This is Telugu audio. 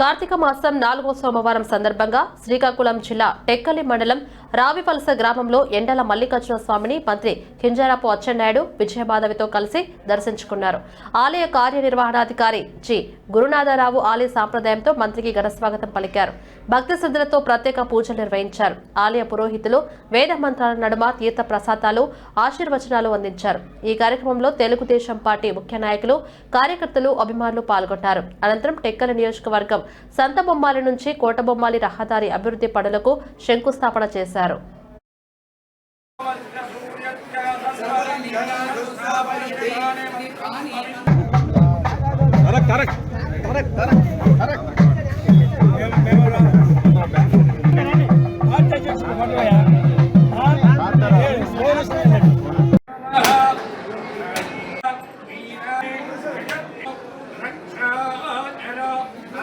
కార్తీక మాసం నాలుగో సోమవారం సందర్భంగా శ్రీకాకుళం జిల్లా టెక్కలి మండలం రావివలస గ్రామంలో ఎండల మల్లికార్జున స్వామిని మంత్రి కింజారాపు అచ్చెన్నాయుడు విజయమాధవితో కలిసి దర్శించుకున్నారు. ఆలయ కార్యనిర్వహణాధికారి జి. గురునాథరావు ఆలయ సాంప్రదాయంతో మంత్రికి ఘనస్వాగతం పలికారు. భక్తి శ్రద్ధలతో ప్రత్యేక పూజలు నిర్వహించారు. ఆలయ పురోహితులు వేద మంత్రాల నడుమ తీర్థ ప్రసాదాలు ఆశీర్వచనాలు అందించారు. ఈ కార్యక్రమంలో తెలుగుదేశం పార్టీ ముఖ్య నాయకులు కార్యకర్తలు అభిమానులు పాల్గొన్నారు అనంతరం టెక్కల నియోజకవర్గం సంతబొమ్మాలి నుంచి కోటబొమ్మాలి రహదారి అభివృద్ధి పనులకు శంకుస్థాపన చేశారు. Correct correct correct correct correct.